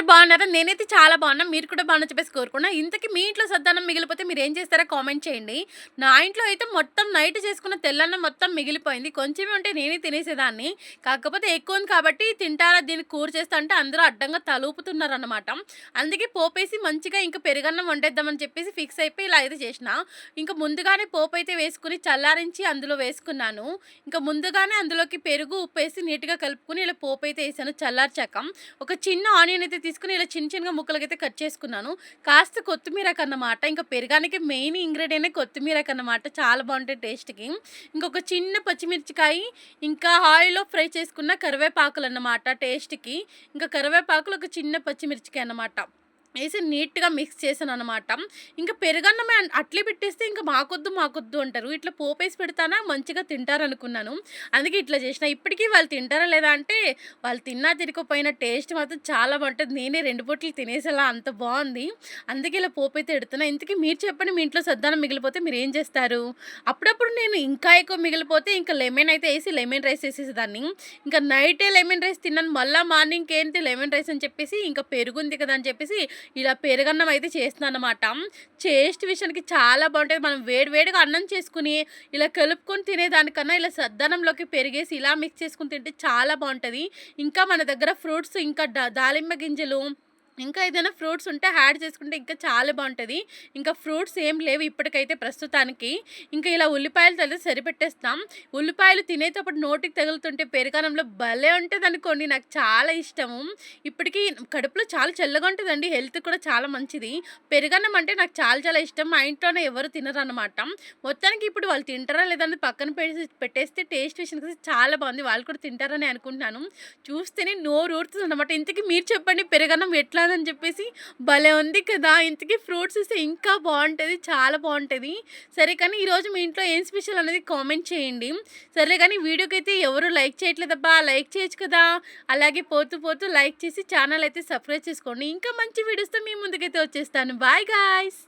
అందరు బాగున్నారా? నేనైతే చాలా బాగున్నా. మీరు కూడా బాగున్నా చెప్పేసి కోరుకున్నా. ఇంతకీ మీ ఇంట్లో సద్దానం మిగిలిపోతే మీరు ఏం చేస్తారో కామెంట్ చేయండి. నా ఇంట్లో అయితే మొత్తం నైట్ చేసుకున్న తెల్లన్నం మొత్తం మిగిలిపోయింది. కొంచెమే ఉంటే నేనే తినేసేదాన్ని. కాకపోతే ఎక్కువ ఉంది కాబట్టి తింటారా దీన్ని కూర చేస్తా అంటే అందరూ అడ్డంగా తలూపుతున్నారు అనమాట అందుకే పోపేసి మంచిగా ఇంకా పెరుగన్నం వండేద్దామని చెప్పేసి ఫిక్స్ అయిపోయి ఇలా అయితే చేసిన. ఇంకా ముందుగానే పోపు అయితే వేసుకుని చల్లారించి అందులో వేసుకున్నాను. ఇంకా ముందుగానే అందులోకి పెరుగు ఉప్పేసి నీట్గా కలుపుకుని ఇలా పోపు అయితే వేసాను చల్లార్చాక. ఒక చిన్న ఆనియన్ అయితే తీసుకుని ఇలా చిన్న చిన్నగా ముక్కలకి అయితే కట్ చేసుకున్నాను. కాస్త కొత్తిమీరకు అన్నమాట ఇంకా పెరగానికి మెయిన్ ఇంగ్రీడియంటే కొత్తిమీరకు అన్నమాట చాలా బాగుంటాయి టేస్ట్కి. ఇంకొక చిన్న పచ్చిమిర్చికాయ ఇంకా ఆయిల్లో ఫ్రై చేసుకున్న కరివేపాకులు అన్నమాట టేస్ట్కి. ఇంకా కరివేపాకులు ఒక చిన్న పచ్చిమిర్చికాయ అన్నమాట. వేసి నీట్గా మిక్స్ చేశాను అనమాట ఇంకా పెరుగన్నమే అట్లే పెట్టేస్తే ఇంకా మాకొద్దు మాకొద్దు అంటారు. ఇట్లా పోపేసి పెడతానా మంచిగా తింటారు అనుకున్నాను అందుకే ఇట్లా చేసిన. ఇప్పటికీ వాళ్ళు తింటారా లేదా అంటే వాళ్ళు తిన్నా తిరిగిపోయిన టేస్ట్ మాత్రం చాలా బాగుంటుంది. నేనే రెండు పొట్లు తినేసేలా అంత బాగుంది. అందుకే ఇలా పోపు అయితే ఎడుతున్నా. ఇంతకీ మీరు చెప్పండి మీ ఇంట్లో సద్దానం మిగిలిపోతే మీరు ఏం చేస్తారు? అప్పుడప్పుడు నేను ఇంకా ఎక్కువ మిగిలిపోతే ఇంకా లెమన్ అయితే వేసి లెమన్ రైస్ వేసేసేదాన్ని. ఇంకా నైటే లెమన్ రైస్ తిన్నాను. మళ్ళీ మార్నింగ్కి ఏంటి లెమన్ రైస్ అని చెప్పేసి ఇంకా పెరుగుంది కదా అని చెప్పేసి ఇలా పెరుగన్నం అయితే చేస్తున్నాను అనమాట టేస్ట్ విషయానికి చాలా బాగుంటుంది. మనం వేడివేడిగా అన్నం చేసుకుని ఇలా కలుపుకొని తినేదానికన్నా ఇలా సద్దనంలోకి పెరిగేసి ఇలా మిక్స్ చేసుకుని తింటే చాలా బాగుంటుంది. ఇంకా మన దగ్గర ఫ్రూట్స్ ఇంకా దాలింబ దానిమ్మ గింజలు ఇంకా ఏదైనా ఫ్రూట్స్ ఉంటే యాడ్ చేసుకుంటే ఇంకా చాలా బాగుంటుంది. ఇంకా ఫ్రూట్స్ ఏం లేవు ఇప్పటికైతే ప్రస్తుతానికి. ఇంకా ఇలా ఉల్లిపాయలు తల్లి సరిపెట్టేస్తాం. ఉల్లిపాయలు తినేటప్పుడు నోటికి తగులుతుంటే పెరుగన్నంలో భలే ఉంటుంది అనుకోండి నాకు చాలా ఇష్టము. ఇప్పటికీ కడుపులో చాలా చల్లగా ఉంటుందండి హెల్త్ కూడా చాలా మంచిది. పెరుగన్నం అంటే నాకు చాలా చాలా ఇష్టం మా ఇంట్లోనే ఎవరు తినరనమాట మొత్తానికి ఇప్పుడు వాళ్ళు తింటారా లేదని పక్కన పెట్టి పెట్టేస్తే టేస్ట్ విషయానికి చాలా బాగుంది. వాళ్ళు కూడా తింటారని అనుకుంటున్నాను. చూస్తేనే నోరు ఊరుతుంది అనమాట ఇంతకీ మీరు చెప్పండి పెరుగన్నం ఎట్లా అని చెప్పేసి భలే ఉంది కదా! ఇంతకీ ఫ్రూట్స్ ఇస్తే ఇంకా బాగుంటుంది చాలా బాగుంటుంది. సరే కానీ ఈరోజు మీ ఇంట్లో ఏం స్పెషల్ అనేది కామెంట్ చేయండి. సరే కానీ వీడియోకి అయితే ఎవరు లైక్ చేయట్లేదబ్బా లైక్ చేయొచ్చు కదా! అలాగే పోతూ పోతూ లైక్ చేసి ఛానల్ అయితే సబ్స్క్రైబ్ చేసుకోండి. ఇంకా మంచి వీడియోస్తో మీ ముందుకైతే వచ్చేస్తాను. Bye guys!